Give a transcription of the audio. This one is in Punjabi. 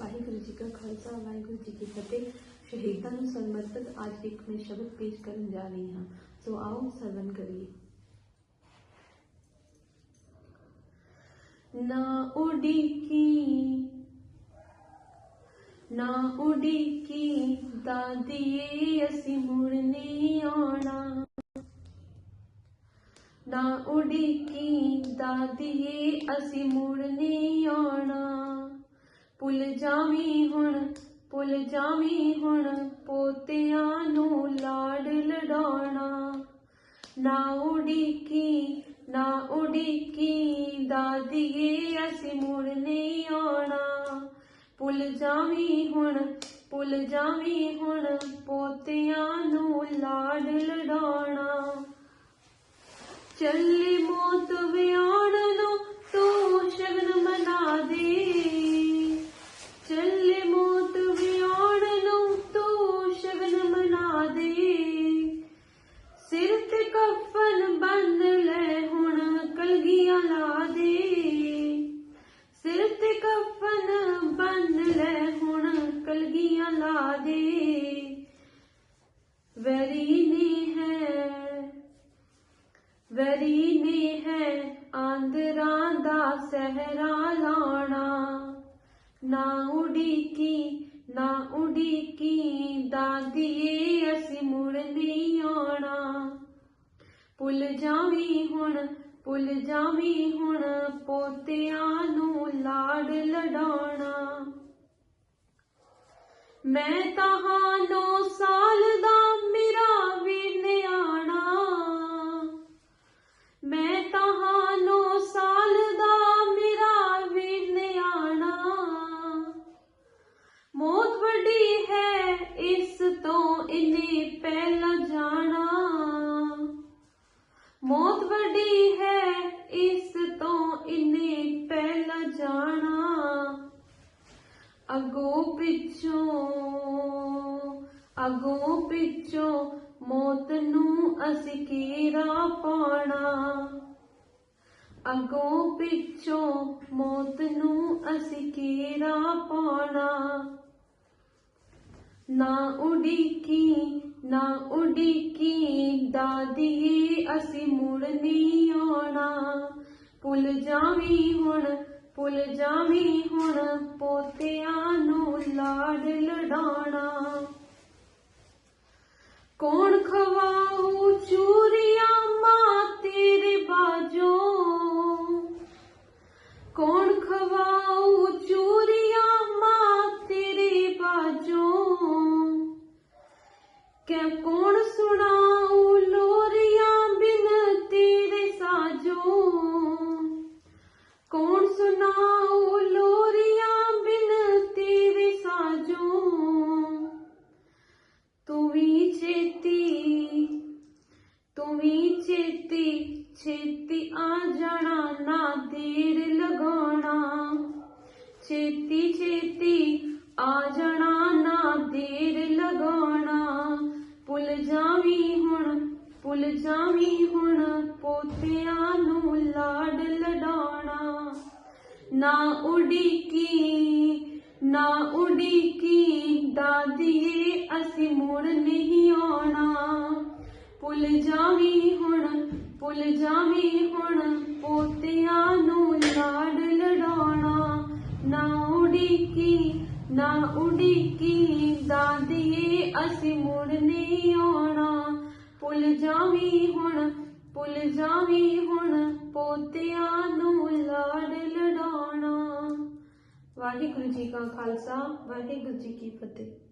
ਵਾਹਿਗੁਰੂ ਜੀ ਕਾ ਖਾਲਸਾ ਵਾਹਿਗੁਰੂ ਜੀ ਕੀ ਫਤਿਹ ਸ਼ਹੀਦਾਂ ਨੂੰ ਸਮਰਪਿਤ ਅੱਜ ਇੱਕ ਮੈਂ ਸ਼ਬਦ ਪੇਸ਼ ਕਰਨ ਜਾ ਰਹੀ ਹਾਂ ਸੋ ਆਓ ਸਰਵਨ ਕਰੀਏ ਨਾ ਉਡੀਕੀ ਨਾ ਉਡੀਕੀ ਦਾਦੀਏ ਅਸੀਂ ਮੁੜ ਨਹੀਂ ਆਉਣਾ ਨਾ ਉਡੀਕੀ ਦਾਦੀਏ ਅਸੀਂ ਮੁੜ ਨਹੀਂ ਆਉਣਾ ਭੁੱਲ ਜਾਵੀਂ ਹੁਣ ਭੁੱਲ ਜਾਵੀਂ ਹੁਣ, ਪੋਤਿਆਂ ਨੂੰ ਲਾਡ ਲਡਾਉਣਾ। ਨਾ ਉਡੀਕੀ ਨਾ ਉਡੀਕੀ, ਦਾਦੀਏ, ਅਸੀਂ ਮੁੜ ਨਹੀਂ ਆਉਣਾ। ਭੁੱਲ ਜਾਵੀਂ ਹੁਣ ਭੁੱਲ ਜਾਵੀਂ ਹੁਣ, ਪੋਤਿਆਂ ਨੂੰ ਲਾਡ ਲਡਾਉਣਾ। ਚੱਲੀ ਮੌਤ ਵਿਆਣ ਵੈਰੀ ਨੇ ਹੈ। ਵਰੀ ਨੇ ਹੈ ਆਂਦਰਾਂ ਦਾ ਸਹਿਰਾ ਲਾਣਾ। ਨਾ ਉਡੀਕੀ ਨਾ ਉਡੀਕੀ ਦਾਦੀਏ ਅਸੀਂ ਮੁੜ ਨਹੀਂ ਆਉਣਾ। ਭੁੱਲ ਜਾਵੀਂ ਹੁਣ, ਭੁੱਲ ਜਾਵੀਂ ਹੁਣ ਪੋਤਿਆਂ ਨੂੰ ਲਾਡ ਲਡਾਉਣਾ। ਮੈਂ ਤਾਂ ਹਾਂ ਨੌ ਸਾਲ ਦਾ ਮੌਤ ਵੱਡੀ ਹੈ, ਇਸ ਤੋਂ ਇਨੇ ਪਹਿਲਾਂ ਜਾਣਾ। ਮੌਤ ਵੱਡੀ ਹੈ, ਇਸ ਤੋਂ ਇਨੇ ਪਹਿਲਾਂ ਜਾਣਾ। ਅਗੋਂ ਪਿੱਛੋਂ ਅਗੋਂ ਪਿੱਛੋਂ ਮੌਤ ਨੂੰ ਅਸੀਂ ਕੀਰਾ ਪਾਣਾ ਅਗੋਂ ਪਿੱਛੋਂ ਮੌਤ ਨੂੰ ਅਸੀਂ ਕੀਰਾ ਪਾਣਾ ਨਾ ਉਡੀਕੀ ਨਾ ਉਡੀਕੀ, ਦਾਦੀ ਅਸੀਂ ਮੁੜ ਨਹੀਂ ਆਉਣਾ। ਭੁੱਲ ਜਾਵੀਂ ਹੁਣ, ਭੁੱਲ ਜਾਵੀਂ ਹੁਣ, ਪੋਤਿਆਂ ਨੂੰ ਲਾਡ ਲੜਾਉਣਾ। ਤੂੰ ਵੀ ਛੇਤੀ ਆ ਜਾਣਾ, ਨਾ ਦੇਰ ਲਗਾਉਣਾ। ਛੇਤੀ ਛੇਤੀ ਆ ਜਾਣਾ, ਨਾ ਦੇਰ ਲਗਾਉਣਾ। ਭੁੱਲ ਜਾਵੀਂ ਹੁਣ, ਭੁੱਲ ਜਾਵੀਂ ਹੁਣ ਪੋਤਿਆਂ ਨੂੰ ਲਾਡ ਲਡਾਉਣਾ। ਨਾ ਉਡੀਕੀ ਨਾ ਉਡੀਕੀ ਦਾਦੀ ਭੁੱਲ ਜਾਵੀਂ ਹੁਣ, ਭੁੱਲ ਜਾਵੀਂ ਹੁਣ ਪੋਤਿਆਂ ਨੂੰ ਲਾਡ ਲਡਾਉਣਾ। ਨਾ ਉਡੀਕੀ ਨਾ ਉਡੀਕੀ ਦਾਦੀਏ, ਅਸੀਂ ਮੁੜ ਨਹੀਂ ਆਉਣਾ। ਭੁੱਲ ਜਾਵੀਂ ਹੁਣ, ਭੁੱਲ ਜਾਵੀਂ ਹੁਣ ਪੋਤਿਆਂ ਨੂੰ ਲਾਡ ਲੜਾਉਣਾ ਵਾਹਿਗੁਰੂ ਜੀ ਕਾ ਖਾਲਸਾ, ਵਾਹਿਗੁਰੂ ਜੀ ਕੀ ਫਤਿਹ।